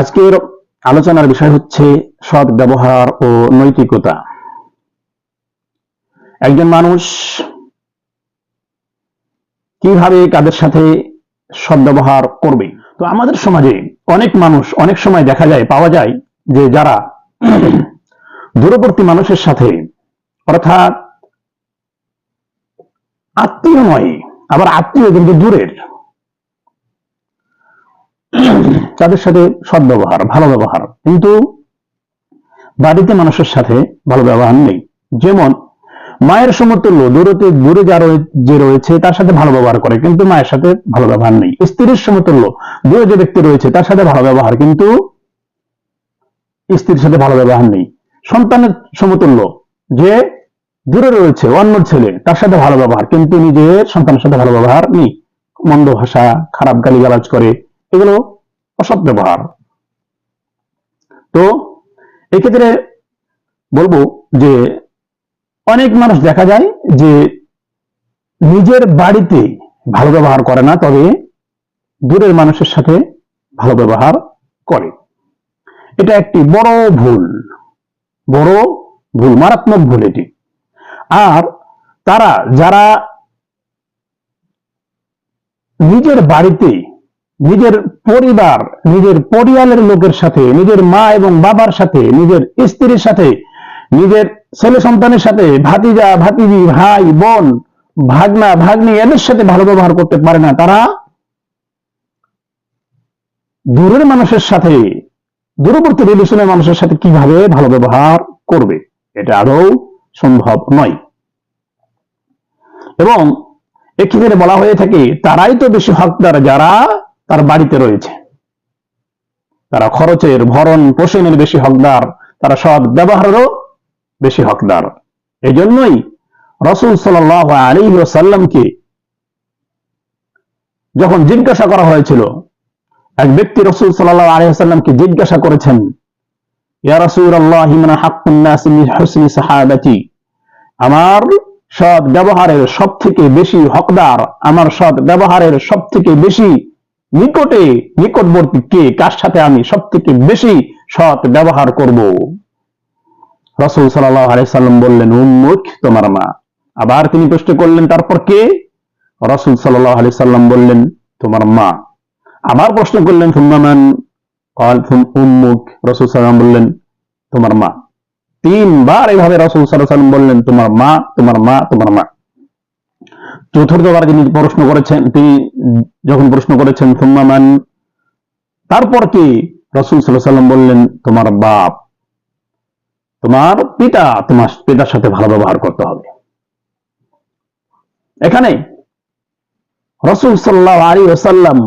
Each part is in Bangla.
আজকের আলোচনার বিষয় হচ্ছে সৎ ব্যবহার ও নৈতিকতা। একজন মানুষ কীভাবে কাদের সাথে সদ্ব্যবহার করবে? তো আমাদের সমাজে অনেক মানুষ অনেক সময় দেখা যায়, পাওয়া যায় যে যারা দূরবর্তী মানুষের সাথে অর্থাৎ আত্মীয় নয়, আবার আত্মীয় কিন্তু দূরের। তাদের সাথে সদ্ব্যবহার ভালো ব্যবহার। কিন্তু বাড়িতে মানুষের সাথে ভালো ব্যবহার নেই। যেমন, মায়ের সমতুল্য দূরতে দূরে যা যে রয়েছে, তার সাথে ভালো ব্যবহার করে, কিন্তু মায়ের সাথে ভালো ব্যবহার নেই। স্ত্রীর সমতুল্য দূরে যে ব্যক্তি রয়েছে, তার সাথে ভালো ব্যবহার, কিন্তু স্ত্রীর সাথে ভালো ব্যবহার নেই। সন্তানের সমতুল্য যে দূরে রয়েছে, অন্য ছেলে, তার সাথে ভালো ব্যবহার, কিন্তু নিজের সন্তানের সাথে ভালো ব্যবহার নেই। মন্দ ভাষা, খারাপ গালিগালাজ করে, এগুলো অসৎ ব্যবহার। তো এক্ষেত্রে বলব যে অনেক মানুষ দেখা যায় যে নিজের বাড়িতে ভালো ব্যবহার করে না, তবে দূরের মানুষের সাথে ভালো ব্যবহার করে। এটা একটি বড় ভুল বড় ভুল, মারাত্মক ভুল এটি। আর তারা যারা নিজের বাড়িতে নিজের পরিবার, নিজের পরিবারের লোকের সাথে, নিজের মা এবং বাবার সাথে, নিজের স্ত্রীর সাথে, নিজের ছেলে সন্তানের সাথে, ভাতিজা, ভাতিজি, ভাই, বোন, ভাগনা, ভাগ্নি এদের সাথে ভালো ব্যবহার করতে পারে না। তারা দূরের মানুষের সাথে, দূরবর্তী রিলেশনের মানুষের সাথে কীভাবে ভালো ব্যবহার করবে? এটা আদৌ সম্ভব নয়। এবং এক্ষেত্রে বলা হয়ে থাকে, তারাই তো বেশি হকদার, যারা তার বাড়িতে রয়েছে। তারা খরচের ভরণ পোষণের বেশি হকদার, তারা সৎ ব্যবহারেরও বেশি হকদার। এই জন্যই রসুল সাল আলী সাল্লামকে যখন জিজ্ঞাসা করা হয়েছিল, এক ব্যক্তি রসুল সাল্লাহ আলী সাল্লামকে জিজ্ঞাসা করেছেন আমার সৎ ব্যবহারের সব থেকে বেশি হকদার, আমার সৎ ব্যবহারের সব থেকে বেশি নিকটে, নিকটবর্তী কে, কার সাথে আমি সব থেকে বেশি সৎ ব্যবহার করব? রসুল সাল্লাহ আলাইসাল্লাম বললেন উন্মুখ তোমার মা। আবার তিনি প্রশ্ন করলেন, তারপর কে? রসুল সাল্লাহ আলি সাল্লাম বললেন, তোমার মা। আবার প্রশ্ন করলেন থুম্মান উন্মুখ রসুল সাল্লাম বললেন, তোমার মা। তিনবার এইভাবে রসুল সাল্লাম বললেন, তোমার মা তোমার মা তোমার মা। চতুর্থবার যিনি প্রশ্ন করেছেন, তিনি যখন প্রশ্ন করেছেন থুম্মামান তারপর কি রসুল সাল্লাম বললেন, তোমার বাপ, তোমার পিতা তোমার পিতার সাথে ভালো ব্যবহার করতে হবে। এখানে রসুল সাল্লাহ আলী ওসাল্লাম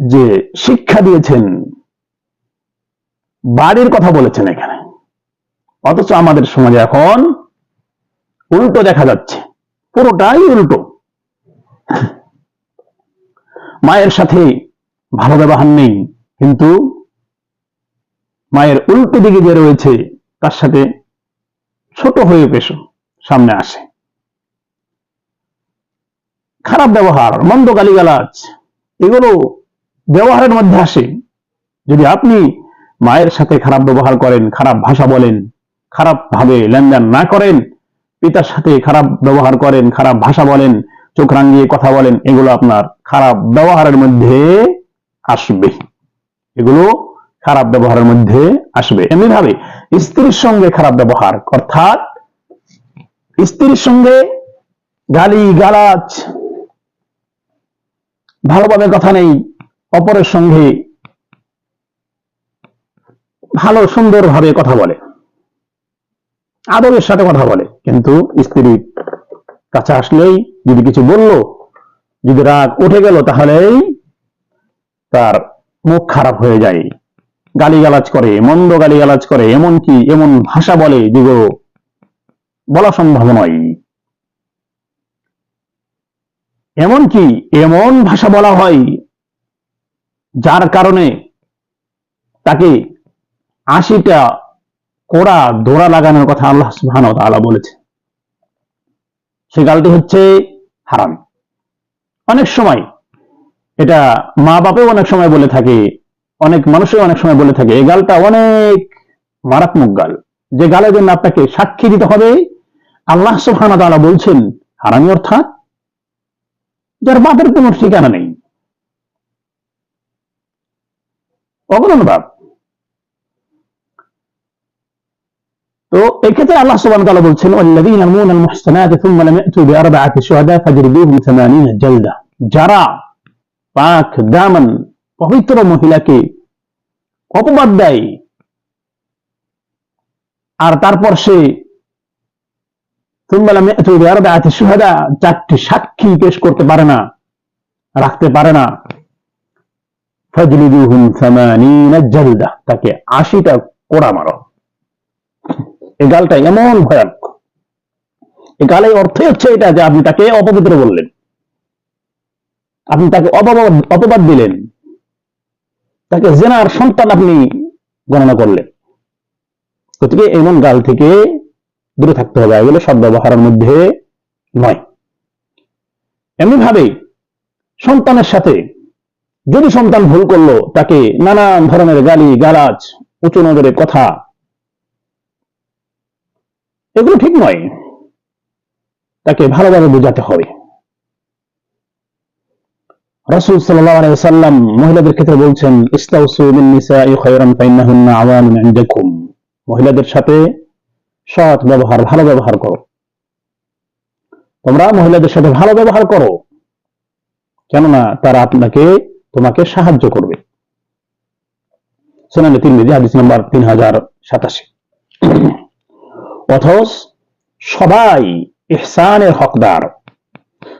যে শিক্ষা দিয়েছেন, বাড়ির কথা বলেছেন এখানে। অথচ আমাদের সমাজে এখন উল্টো দেখা যাচ্ছে। পুরোটাই উল্টো। মায়ের সাথে ভালো ব্যবহার নেই, কিন্তু মায়ের উল্টো দিকে যে রয়েছে, তার সাথে ছোট হয়ে পেশ, সামনে আসে। খারাপ ব্যবহার, মন্দ গালিগালাজ, এগুলো ব্যবহারের মধ্যে আসে। যদি আপনি মায়ের সাথে খারাপ ব্যবহার করেন, খারাপ ভাষা বলেন, খারাপ ভাবে লেনদেন না করেন পিতার সাথে খারাপ ব্যবহার করেন, খারাপ ভাষা বলেন, চোখ রাঙিয়ে কথা বলেন, এগুলো আপনার খারাপ ব্যবহারের মধ্যে আসবে। এগুলো খারাপ ব্যবহারের মধ্যে আসবে। এমনি ভাবে স্ত্রীর সঙ্গে খারাপ ব্যবহার, অর্থাৎ স্ত্রীর সঙ্গে গালি গালাজ ভালোভাবে কথা নেই, অপরের সঙ্গে ভালো সুন্দর ভাবে কথা বলে। আদবের সাথে কথা বলে। কিন্তু স্ত্রী কাছে আসলেই যদি কিছু বলল, যদি রাগ উঠে গেল, তাহলেই তার মুখ খারাপ হয়ে যায়। গালিগালাজ করে, মন্দ গালিগালাজ করে এমন কি এমন ভাষা বলে যেগুলো বলা সম্ভব নয়। এমন কি এমন ভাষা বলা হয় যার কারণে তাকে আশিটা কোড়া, দোড়া লাগানোর কথা আল্লাহ সুবহান তাআলা বলেছে। সে গালটি হচ্ছে হারাম। অনেক সময় এটা মা বাপেও অনেক সময় বলে থাকে, অনেক মানুষই অনেক সময় বলে থাকে, এই গালটা অনেক মারাত্মক গাল। যে গালের জন্য আপনাকে সাক্ষী দিতে হবে, আল্লাহ সুবহানাহু ওয়া তাআলা বলছেন, হারামি অর্থাৎ যার বাপের কোনো ঠিকানা নেই। অগণন বাপ। তো এক্ষেত্রে আল্লাহ সুবহানাহু ওয়া তাআলা বলছেন, ওয়াল্লাযীনা ইয়ারমুনা আল-মুহসানাতি সুম্মা লাম ইয়াতু বিআরবা'াতি শুহাদা ফাজরিদুহুম 80 জালদা। যারা পাক দামান পবিত্র মহিলাকে অপবাদ দেয়, আর তারপর সে সুম্মা লাম ইয়াতু বিআরবা'াতি শুহাদা চারটি সাক্ষী পেশ করতে পারে না, রাখতে পারে না। ফাজলিদুহুম 80 জালদা, তাকে 80টা কোড়া মারো। এই গালটা এমন ভয়ানক। এই গালের অর্থই হচ্ছে এটা যে আপনি তাকে অপবিত্র বললেন। আপনি তাকে অপবাদ দিলেন। তাকে জেনার সন্তান আপনি গণনা করলেন। গতিকে এমন গাল থেকে দূরে থাকতে হবে। এগুলো সব ব্যবহারের মধ্যে নয়। এমনি ভাবে সন্তানের সাথে যদি সন্তান ভুল করল, তাকে নানান ধরনের গালি, গালাজ, উঁচু নজরে কথা এগুলো ঠিক নয়। তাকে ভালোভাবে বোঝাতে হবে। রাসূল ওয়াসাল্লাম মহিলাদের ক্ষেত্রে বলছেন ইনদাকুম মহিলাদের সাথে সৎ ব্যবহার, ভালো ব্যবহার করো। তোমরা মহিলাদের সাথে ভালো ব্যবহার করো, কেননা তারা আপনাকে, তোমাকে সাহায্য করবে। সুনানে তিরমিজি, হাদিস নাম্বার তিন হাজার সাতাশি। অথচ সবাই ইহসানের হকদার।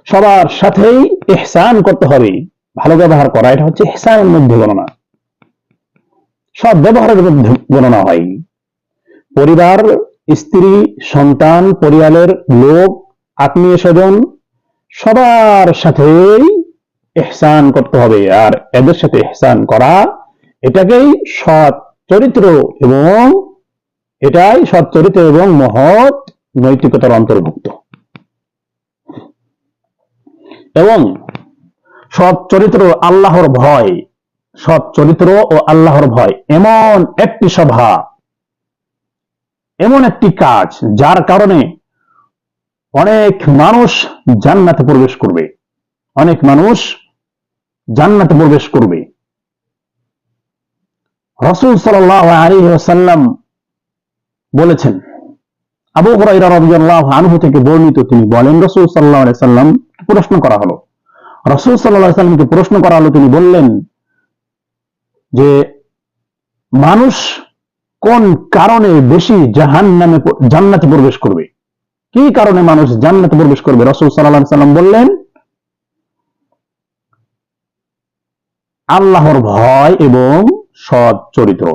সবার সাথেই ইহসান করতে হবে। ভালো ব্যবহার করা, এটা হচ্ছে ইহসানের মধ্যে গণনা। সব ব্যবহারের মধ্যে গণনা হয়। পরিবার, স্ত্রী, সন্তান পরিবারের লোক আত্মীয় স্বজন সবার সাথেই এহসান করতে হবে। আর এদের সাথে এহসান করা, এটাকেই সৎ চরিত্র এবং এটাই সৎ চরিত্র এবং মহৎ নৈতিকতার অন্তর্ভুক্ত। এবং সৎ চরিত্র আল্লাহর ভয় সৎ চরিত্র ও আল্লাহর ভয় এমন একটি সভা, এমন একটি কাজ যার কারণে অনেক মানুষ জান্নাতে প্রবেশ করবে। অনেক মানুষ জান্নাতে প্রবেশ করবে। রসুল সাল্লাহ আলী সাল্লাম বলেছেন। আবু আনহু থেকে বর্ণিত তিনি বলেন, রাসূল আলাইহি সাল্লাম প্রশ্ন করা হলো। রাসূল আলাইহি সাল্লামকে প্রশ্ন করা হলো, তিনি বললেন যে, মানুষ কোন কারণে বেশি জাহান্নামে জান্নাতে প্রবেশ করবে? কি কারণে মানুষ জান্নাতে প্রবেশ করবে? রাসূল আলাইহি সাল্লাম বললেন, আল্লাহর ভয় এবং সৎ চরিত্র।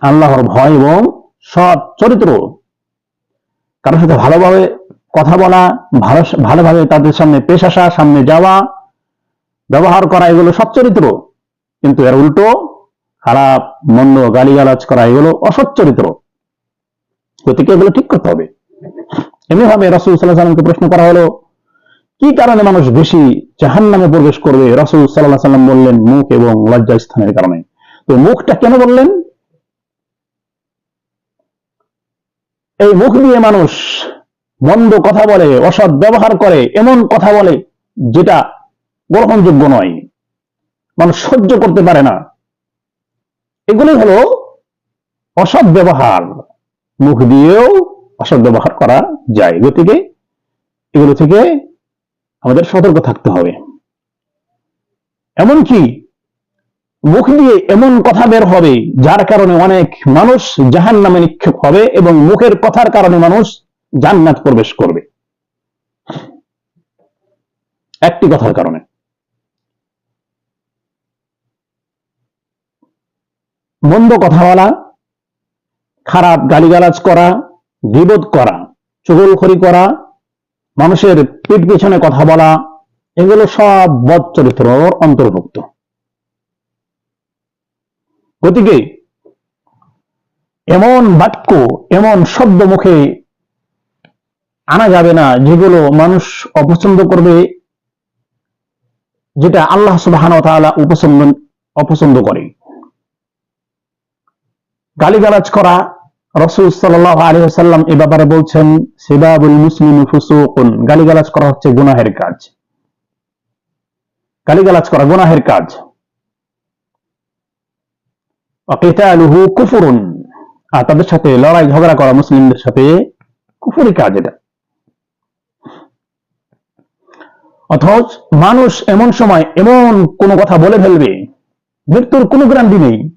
আল্লাহর ভয় এবং সৎ চরিত্র। কারোর সাথে ভালোভাবে কথা বলা, ভালো ভালোভাবে তাদের সামনে পেশ আসা, সামনে যাওয়া, ব্যবহার করা, এগুলো সৎ চরিত্র। কিন্তু এর উল্টো খারাপ, মন্দ গালিগালাজ করা, এগুলো অসৎ চরিত্র। গতিকে এগুলো ঠিক করতে হবে। এমনিভাবে রসুল সাল্লাহ সাল্লামকে প্রশ্ন করা হলো, কি কারণে মানুষ বেশি জাহান নামে প্রবেশ করবে? রসুল সাল্লাহ সাল্লাম বললেন মুখ এবং লজ্জা স্থানের কারণে। তো মুখটা কেন বললেন? এই মুখ দিয়ে মানুষ মন্দ কথা বলে, অসৎ ব্যবহার করে, এমন কথা বলে, যেটা গ্রহণযোগ্য নয়। মানুষ সহ্য করতে পারে না। এগুলি হলো অসৎ ব্যবহার। মুখ দিয়েও অসৎ ব্যবহার করা যায়। গতিকে এগুলো থেকে আমাদের সতর্ক থাকতে হবে। এমনকি মুখ দিয়ে এমন কথা বের হবে, যার কারণে অনেক মানুষ জাহান নামে নিক্ষেপ হবে এবং মুখের কথার কারণে মানুষ জান্নাত প্রবেশ করবে। একটি কথার কারণে। মন্দ কথা বলা খারাপ গালিগালাজ করা বিবোধ করা, চুগলখড়ি করা, মানুষের পিঠ পিছনে কথা বলা, এগুলো সব বদ চরিত্রর অন্তর্ভুক্ত। গতিকে এমন বাক্য, এমন শব্দ মুখে আনা যাবে না, যেগুলো মানুষ অপছন্দ করবে, যেটা আল্লাহ সুবাহ অপছন্দ অপছন্দ করে। গালিগালাজ করা রসুল সাল্লাহ আলী সাল্লাম এ ব্যাপারে বলছেন, সিবাবুল মুসলিম ফুসুকুন। গালিগালাজ করা হচ্ছে গুনাহের কাজ। গালিগালাজ করা গুনাহের কাজ। অকিতালুহু কুফুরুন। আর তাদের সাথে লড়াই, ঝগড়া করা মুসলিমদের সাথে কুফুরি কাজ এটা। অথচ মানুষ এমন সময় এমন কোন কথা বলে ফেলবে, মৃত্যুর কোনো গ্যারান্টি নেই।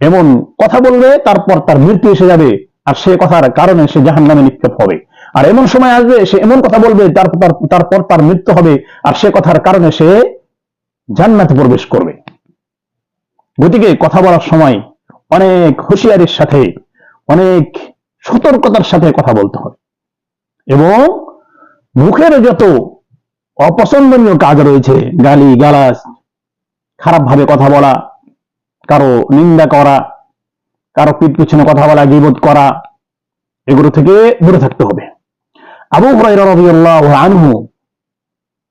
এমন কথা বলবে, তারপর তার মৃত্যু এসে যাবে, আর সে কথার কারণে সে জাহান নামে নিক্ষেপ হবে। আর এমন সময় আসবে, সে এমন কথা বলবে, তারপর তার- তারপর তার মৃত্যু হবে, আর সে কথার কারণে সে জান্নাতে প্রবেশ করবে। গতিকে কথা বলার সময় অনেক হুঁশিয়ারির সাথে, অনেক সতর্কতার সাথে কথা বলতে হবে এবং মুখের যত অপছন্দনীয় কাজ রয়েছে, গালি, গালাজ খারাপ ভাবে কথা বলা, কারও নিন্দা করা, কারও পিঠ পিছনে কথা বলা গিবোধ করা, এগুলো থেকে দূরে থাকতে হবে। আবু আনহু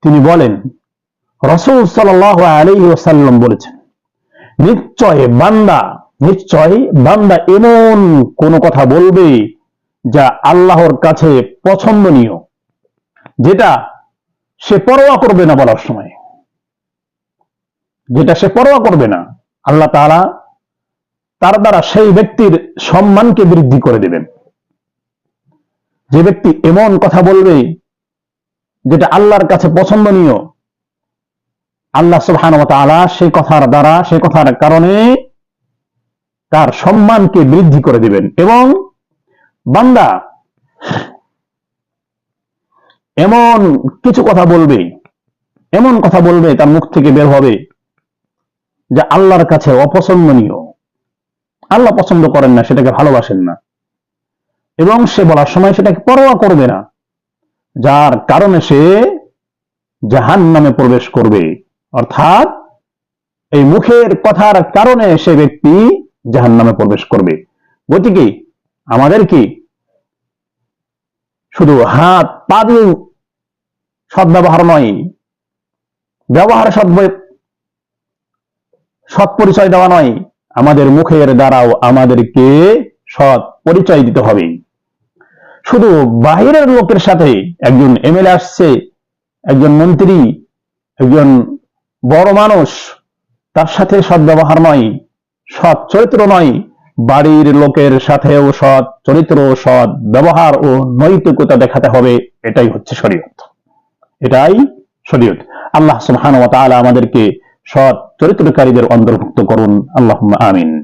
তিনি বলেন, রসুল সাল্লাল্লাহু আলাইহি ওয়াসাল্লাম বলেছেন নিশ্চয় বান্দা নিশ্চয় বান্দা এমন কোন কথা বলবে যা আল্লাহর কাছে পছন্দনীয়, যেটা সে পরোয়া করবে না বলার সময়। যেটা সে পরোয়া করবে না, আল্লাহ তারা তার দ্বারা সেই ব্যক্তির সম্মানকে বৃদ্ধি করে দেবেন। যে ব্যক্তি এমন কথা বলবে যেটা আল্লাহর কাছে পছন্দনীয় আল্লাহ তাআলা সেই কথার দ্বারা, সেই কথার কারণে তার সম্মানকে বৃদ্ধি করে দিবেন। এবং বান্দা এমন কিছু কথা বলবে, এমন কথা বলবে তার মুখ থেকে বের হবে যা আল্লাহর কাছে অপছন্দনীয়। আল্লাহ পছন্দ করেন না, সেটাকে ভালোবাসেন না। এবং সে বলার সময় সেটাকে পরোয়া করবে না, যার কারণে সে জাহান নামে প্রবেশ করবে। অর্থাৎ এই মুখের কথার কারণে সে ব্যক্তি জাহান নামে প্রবেশ করবে। গতিকে আমাদের কি শুধু হাত, পা দিয়ে সদ্ব্যবহার নয়, ব্যবহার সৎ সৎ পরিচয় দেওয়া নয়, আমাদের মুখের দ্বারাও আমাদেরকে সৎ পরিচয় দিতে হবে। শুধু বাহিরের লোকের সাথে একজন এমএলএ আসছে, একজন মন্ত্রী, একজন বড় মানুষ, তার সাথে সৎ ব্যবহার নয়, সৎ চরিত্র নয়, বাড়ির লোকের সাথেও সৎ চরিত্র, সৎ ব্যবহার ও নৈতিকতা দেখাতে হবে, এটাই হচ্ছে শরীয়ত। এটাই শরীয়ত। আল্লাহ সুহান ওয়া তাআলা আমাদেরকে সৎ চরিত্রকারীদের অন্তর্ভুক্ত করুন। আল্লাহ আমিন।